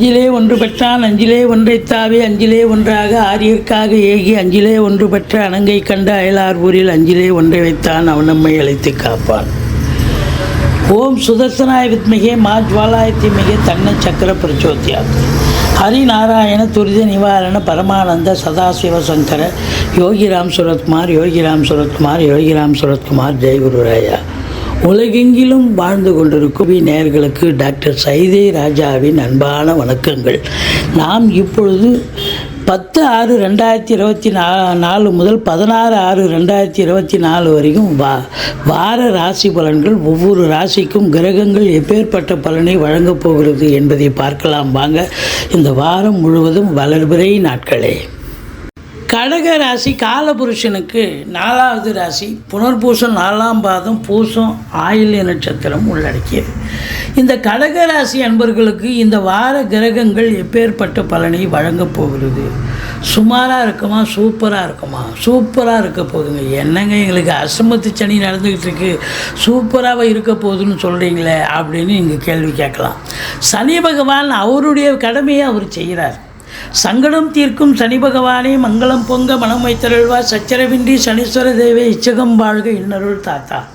அஞ்சிலே ஒன்று பெற்றான் அஞ்சிலே ஒன்றைத்தாவே அஞ்சிலே ஒன்றாக ஆரியர்க்காக ஏகி அஞ்சிலே ஒன்று பெற்ற அணங்கை கண்ட அயலார் ஊரில் அஞ்சிலே ஒன்றை வைத்தான் அவன் நம்மை அழைத்து காப்பான். ஓம் சுதர்சனாய வித்மிகே மா ஜுவாலாய தீமிகே தன்ன சக்கர பிரச்சோத்தியா ஹரிநாராயண துரித நிவாரண பரமானந்த சதாசிவ சங்கர யோகிராம் சுரத்குமார் யோகிராம் சுரத்குமார் யோகிராம் சுரத்குமார் ஜெயகுருராயா உலகெங்கிலும் வாழ்ந்து கொண்டிருக்கும் நேயர்களுக்கு டாக்டர் சைதே ராஜாவின் அன்பான வணக்கங்கள். நாம் இப்பொழுது பத்து ஆறு ரெண்டாயிரத்தி இருபத்தி நா நாலு முதல் பதினாறு ஆறு ரெண்டாயிரத்தி இருபத்தி நாலு வரைக்கும் வா வார ராசி பலன்கள் ஒவ்வொரு ராசிக்கும் கிரகங்கள் எப்பேற்பட்ட பலனை வழங்கப் போகிறது என்பதை பார்க்கலாம். வாங்க இந்த வாரம் முழுவதும் வளர்பிறை நாட்களே. கடக ராசி காலபுருஷனுக்கு நாலாவது ராசி புனர்பூசம் நாலாம் பாதம் பூசம் ஆயில்ய நட்சத்திரம் உள்ளடக்கியது. இந்த கடக ராசி அன்பர்களுக்கு இந்த வார கிரகங்கள் எப்பேற்பட்ட பலனை வழங்கப் போகிறது? சுமாராக இருக்குமா சூப்பராக இருக்குமா? சூப்பராக இருக்க போகுதுங்க. என்னங்க எங்களுக்கு அசமத்து சனி நடந்துக்கிட்டு இருக்கு. சூப்பராக இருக்க போகுதுன்னு சொல்கிறீங்களே அப்படின்னு நீங்கள் கேள்வி கேட்கலாம். சனி பகவான் அவருடைய கடமையை அவர் செய்கிறார் சங்கடம் தீர்க்கும் சனி பகவானே மங்களம் பொங்க மனம் வைத்தருள்வா. சச்சரவின்றி சனீஸ்வர தேவை இச்சகம் வாழ்க இன்னருள் தாத்தா.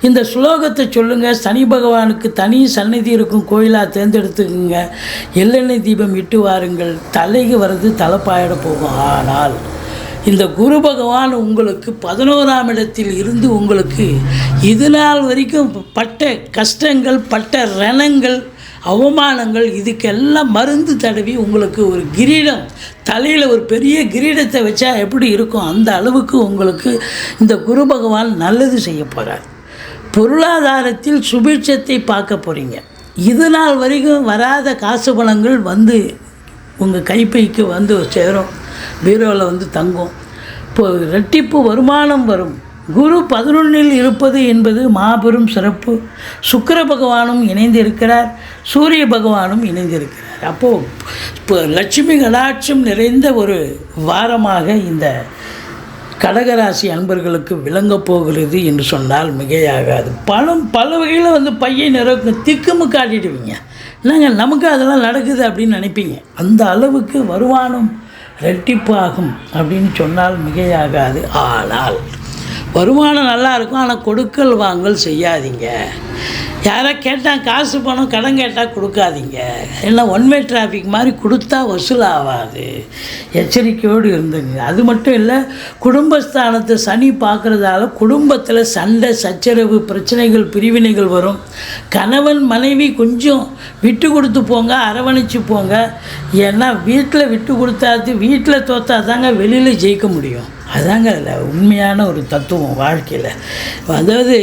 இந்த ஸ்லோகத்தை சொல்லுங்க. சனி பகவானுக்கு தனி சந்நிதி இருக்கும் கோயிலாக தேர்ந்தெடுத்துக்குங்க. எள்ளெண்ணெய் தீபம் இட்டு வாருங்கள். தலைக்கு வர்றது தலைப்பாயிட போகும். ஆனால் இந்த குரு பகவான் உங்களுக்கு பதினோராம் இடத்தில் இருந்து உங்களுக்கு இது நாள் வரைக்கும் பட்ட கஷ்டங்கள் பட்ட ரணங்கள் அவமானங்கள் இதுக்கெல்லாம் மருந்து தடவி உங்களுக்கு ஒரு கிரீடம் தலையில் ஒரு பெரிய கிரீடத்தை வச்சா எப்படி இருக்கும்? அந்த அளவுக்கு உங்களுக்கு இந்த குரு பகவான் நல்லது செய்ய போகிறார் பொருளாதாரத்தில் சுபிட்சத்தை பார்க்க போகிறீங்க இது நாள் வரைக்கும் வராத காசு பணங்கள் வந்து உங்கள் கைப்பைக்கு வந்து சேரும். பீரோவில் வந்து தங்கும். இப்போ ரெட்டிப்பு வருமானம் வரும். குரு பதினொன்றில் இருப்பது என்பது மாபெரும் சிறப்பு. சுக்கர பகவானும் இணைந்திருக்கிறார். சூரிய பகவானும் இணைந்திருக்கிறார். அப்போது இப்போ லட்சுமி கடாட்சம் நிறைந்த ஒரு வாரமாக இந்த கடகராசி அன்பர்களுக்கு விளங்கப் போகிறது என்று சொன்னால் மிகையாகாது. பணம் பல வகையில் வந்து பையன் நிறக்கு திக்குமு காட்டிடுவீங்க. இல்லைங்க நமக்கு அதெல்லாம் நடக்குது அப்படின்னு நினைப்பீங்க. அந்த அளவுக்கு வருமானம் ரெட்டிப்பாகும் அப்படின்னு சொன்னால் மிகையாகாது. ஆனால் வருமானம் நல்லா இருக்கும் ஆனால் கொடுக்கல் வாங்கல் செய்யாதீங்க. யாரை கேட்டால் காசு பணம் கடன் கேட்டால் கொடுக்காதீங்க. ஏன்னா ஒன்வே டிராஃபிக் மாதிரி கொடுத்தா வசூல் ஆகாது. எச்சரிக்கையோடு இருந்துங்க. அது மட்டும் இல்லை குடும்பஸ்தானத்தை சனி பார்க்குறதால குடும்பத்தில் சண்டை சச்சரவு பிரச்சனைகள் பிரிவினைகள் வரும். கணவன் மனைவி கொஞ்சம் விட்டு கொடுத்து போங்க அரவணைச்சு போங்க. ஏன்னா வீட்டில் விட்டு கொடுத்தாது வீட்டில் தோத்தா தாங்க வெளியில் ஜெயிக்க முடியும். அதாங்க அதில் உண்மையான ஒரு தத்துவம் வாழ்க்கையில். அதாவது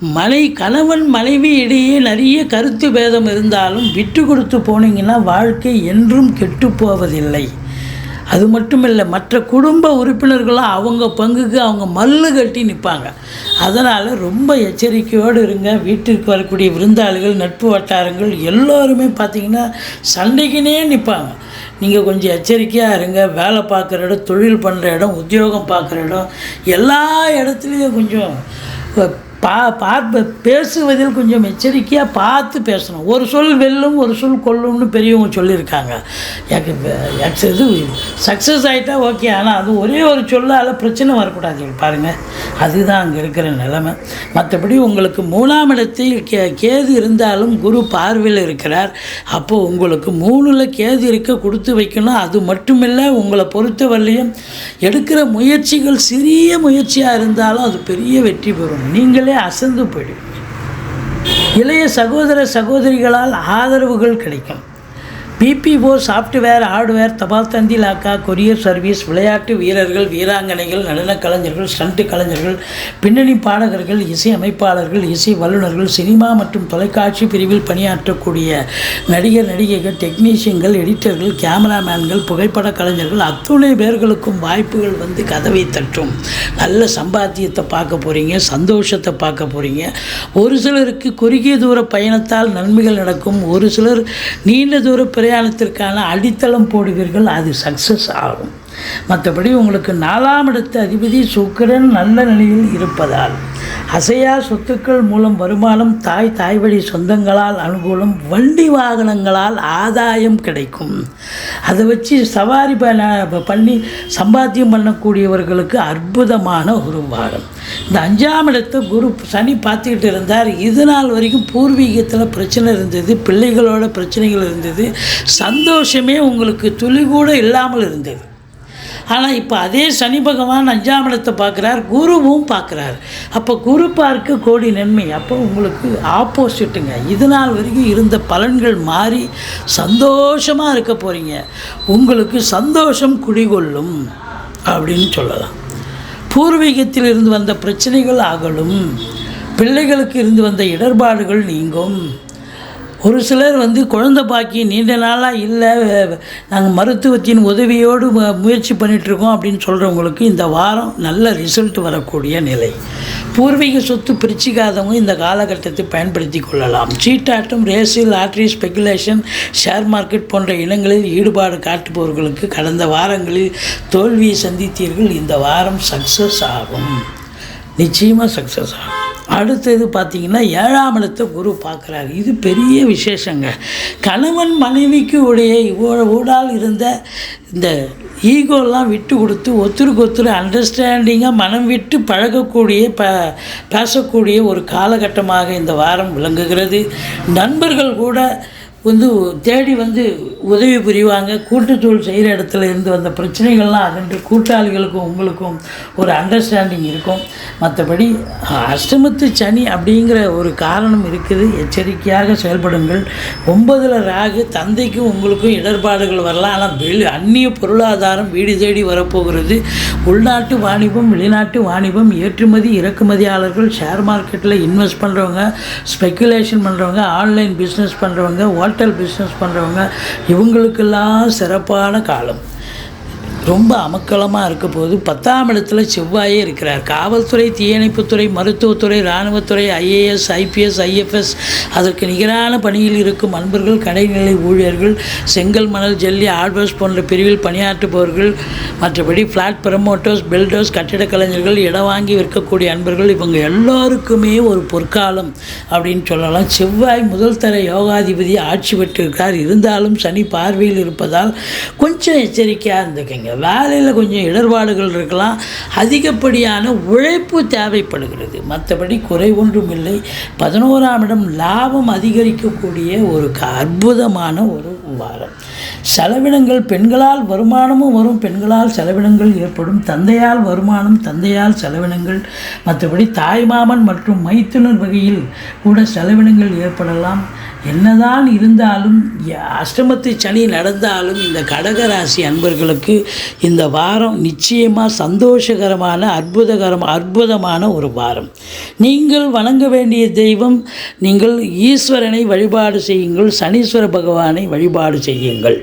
மலை கணவன் மனைவி இடையே நிறைய கருத்து பேதம் இருந்தாலும் விட்டு கொடுத்து போனீங்கன்னா வாழ்க்கை என்றும் கெட்டு போவதில்லை. அது மட்டும் இல்லை மற்ற குடும்ப உறுப்பினர்களும் அவங்க பங்குக்கு அவங்க மல்லு கட்டி நிற்பாங்க அதனால் ரொம்ப எச்சரிக்கையோடு இருங்க. வீட்டிற்கு வரக்கூடிய விருந்தாளிகள் நட்பு வட்டாரங்கள் எல்லோருமே பார்த்திங்கன்னா சண்டைக்குனே நிற்பாங்க. நீங்கள் கொஞ்சம் எச்சரிக்கையாக இருங்க. வேலை பார்க்குற இடம் தொழில் பண்ணுற இடம் உத்தியோகம் பார்க்குற இடம் எல்லா இடத்துலையும் கொஞ்சம் பா பார்ப்ப பேசுவதில் கொஞ்சம் எச்சரிக்கையாக பார்த்து பேசணும். ஒரு சொல் வெல்லும் ஒரு சொல் கொல்லும்னு பெரியவங்க சொல்லியிருக்காங்க. எனக்கு எக்ஸ் இது சக்ஸஸ் ஆகிட்டா ஓகே ஆனால் அது ஒரே ஒரு சொல்லால் பிரச்சனை வரக்கூடாது. பாருங்கள் அதுதான் அங்கே இருக்கிற நிலைமை. மற்றபடி உங்களுக்கு மூணாம் இடத்தில் கே கேது இருந்தாலும் குரு பார்வையில் இருக்கிறார். அப்போது உங்களுக்கு மூணில் கேது இருக்க கொடுத்து வைக்கணும். அது மட்டுமில்லை உங்களை பொறுத்தவரையிலையும் எடுக்கிற முயற்சிகள் சிறிய முயற்சியாக இருந்தாலும் அது பெரிய வெற்றி பெறும். நீங்கள் அசந்து போயிடுவீங்க இளைய சகோதர சகோதரிகளால் ஆதரவுகள் கிடைக்கும். பிபிஓ சாஃப்ட்வேர் ஹார்ட்வேர் தபால் தந்தி லாக்கா கொரியர் சர்வீஸ் விளையாட்டு வீரர்கள் வீராங்கனைகள் நடனக் கலைஞர்கள் ஸ்டண்ட் கலைஞர்கள் பின்னணி பாடகர்கள் இசை அமைப்பாளர்கள் இசை வல்லுநர்கள் சினிமா மற்றும் தொலைக்காட்சி பிரிவில் பணியாற்றக்கூடிய நடிகர் நடிகைகள் டெக்னீஷியன்கள் எடிட்டர்கள் கேமராமேன்கள் புகைப்பட கலைஞர்கள் அத்துணை பேர்களுக்கும் வாய்ப்புகள் வந்து கதவை தட்டும். நல்ல சம்பாத்தியத்தை பார்க்க போகிறீங்க சந்தோஷத்தை பார்க்க போகிறீங்க ஒரு சிலருக்கு குறுகிய தூர பயணத்தால் நன்மைகள் நடக்கும். ஒரு சிலர் நீண்ட தூர பிரயாணத்திற்கான அடித்தளம் போடுவீர்கள் அது சக்ஸஸ் ஆகும். மற்றபடி உங்களுக்கு நாலாம் இடத்து அதிபதி சுக்கரன் நல்ல நிலையில் இருப்பதால். அசையா சொத்துக்கள் மூலம் வருமானம் தாய் தாய் வழி சொந்தங்களால் அனுகூலம் வண்டி வாகனங்களால் ஆதாயம் கிடைக்கும். அதை வச்சு சவாரி பண்ணி சம்பாத்தியம் பண்ணக்கூடியவர்களுக்கு அற்புதமான ஒரு வாரம். இந்த அஞ்சாம் இடத்தை குரு சனி பார்த்துக்கிட்டு இருந்தார். இது நாள் வரைக்கும் பூர்வீகத்தில் பிரச்சனை இருந்தது பிள்ளைகளோட பிரச்சனைகள் இருந்தது. சந்தோஷமே உங்களுக்கு துளி கூட இல்லாமல் இருந்தது. ஆனால் இப்போ அதே சனி பகவான் அஞ்சாம் இடத்தை பார்க்குறார் குருவும் பார்க்குறார். அப்போ குரு பார்க்க கோடி நன்மை. அப்போ உங்களுக்கு ஆப்போசிட்டுங்க இது நாள் வரைக்கும் இருந்த பலன்கள் மாறி சந்தோஷமாக இருக்க போகிறீங்க உங்களுக்கு சந்தோஷம் குடிகொள்ளும் அப்படின்னு சொல்லலாம். பூர்வீகத்தில் இருந்து வந்த பிரச்சனைகள் அகலும் பிள்ளைகளுக்கு இருந்து வந்த இடர்பாடுகள் நீங்கும். ஒரு சிலர் வந்து குழந்தை பாக்கி நீண்ட நாளாக இல்லை நாங்கள் மருத்துவத்தின் உதவியோடு முயற்சி பண்ணிகிட்ருக்கோம் அப்படின்னு சொல்கிறவங்களுக்கு இந்த வாரம் நல்ல ரிசல்ட் வரக்கூடிய நிலை. பூர்வீக சொத்து பிரிச்சிக்காதவங்க இந்த காலகட்டத்தை பயன்படுத்தி கொள்ளலாம். சீட்டாட்டம் race lottery speculation share market போன்ற இனங்களில் ஈடுபாடு காட்டுபவர்களுக்கு கடந்த வாரங்களில் தோல்வியை சந்தித்தீர்கள். இந்த வாரம் சக்ஸஸ் ஆகும். நிச்சயமாக சக்ஸஸ் ஆகும். அடுத்தது பார்த்திங்கன்னா ஏழாம் இடத்தை குரு பார்க்குறாரு. இது பெரிய விசேஷங்க. கணவன் மனைவிக்கு உடைய ஊடால் இருந்த இந்த ஈகோலாம் விட்டு கொடுத்து ஒருத்தருக்கு ஒருத்தர் அண்டர்ஸ்டாண்டிங்காக மனம் விட்டு பழகக்கூடிய ப பேசக்கூடிய ஒரு காலகட்டமாக இந்த வாரம் விளங்குகிறது. நண்பர்கள் கூட வந்து தேடி வந்து உதவி புரிவாங்க கூட்டுத்தொழில் செய்கிற இடத்துல இருந்து வந்த பிரச்சனைகள்லாம் அகன்று கூட்டாளிகளுக்கும் உங்களுக்கும் ஒரு அண்டர்ஸ்டாண்டிங் இருக்கும். மற்றபடி அஷ்டமத்து சனி அப்படிங்கிற ஒரு காரணம் இருக்குது. எச்சரிக்கையாக செயல்படுங்கள். ஒன்பதில் ராகு தந்தைக்கும் உங்களுக்கும் இடர்பாடுகள் வரலாம். ஆனால் வெளி அந்நிய பொருளாதாரம் வீடு தேடி வரப்போகிறது. உள்நாட்டு வாணிபம் வெளிநாட்டு வாணிபம் ஏற்றுமதி இறக்குமதியாளர்கள் ஷேர் மார்க்கெட்டில் இன்வெஸ்ட் பண்ணுறவங்க ஸ்பெக்குலேஷன் பண்ணுறவங்க ஆன்லைன் பிஸ்னஸ் பண்ணுறவங்க ஹோட்டல் பிஸ்னஸ் பண்ணுறவங்க இவங்களுக்கெல்லாம் சிறப்பான காலம். ரொம்ப அமக்கலமாக இருக்க போது பத்தாம் இடத்துல செவ்வாயே இருக்கிறார். காவல்துறை தீயணைப்புத்துறை மருத்துவத்துறை இராணுவத்துறை ஐஏஎஸ் ஐபிஎஸ் ஐஎஃப்எஸ் அதற்கு நிகரான பணியில் இருக்கும் அன்பர்கள் கடைநிலை ஊழியர்கள் செங்கல் மணல் ஜல்லி ஆர்வர்ஸ் போன்ற பிரிவில் பணியாற்றுபவர்கள் மற்றபடி ஃப்ளாட் ப்ரமோட்டர்ஸ் பில்டர்ஸ் கட்டிடக் கலைஞர்கள் இடம் வாங்கி விற்கக்கூடிய அன்பர்கள் இவங்க எல்லாருக்குமே ஒரு பொற்காலம் அப்படின்னு சொல்லலாம். செவ்வாய் முதல் தர யோகாதிபதி ஆட்சி பெற்றிருக்கிறார். இருந்தாலும் சனி பார்வையில் இருப்பதால் கொஞ்சம் எச்சரிக்கையாக இருந்துக்கங்க. வேலையில் கொஞ்சம் இடர்பாடுகள் இருக்கலாம். அதிகப்படியான உழைப்பு தேவைப்படுகிறது. மற்றபடி குறை ஒன்றும் இல்லை பதினோராம் இடம் லாபம் அதிகரிக்கக்கூடிய ஒரு அற்புதமான ஒரு வாரம். செலவினங்கள் பெண்களால் வருமானமும் வரும். பெண்களால் செலவினங்கள் ஏற்படும். தந்தையால் வருமானம் தந்தையால் செலவினங்கள். மற்றபடி தாய்மாமன் மற்றும் மைத்துனர் வகையில் கூட செலவினங்கள் ஏற்படலாம். என்னதான் இருந்தாலும் அஷ்டமத்து சனி நடந்தாலும் இந்த கடகராசி அன்பர்களுக்கு இந்த வாரம் நிச்சயமாக சந்தோஷகரமான அற்புதகரம் அற்புதமான ஒரு வாரம். நீங்கள் வணங்க வேண்டிய தெய்வம் நீங்கள் ஈஸ்வரனை வழிபாடு செய்யுங்கள் சனீஸ்வர பகவானை வழிபாடு செய்யுங்கள்.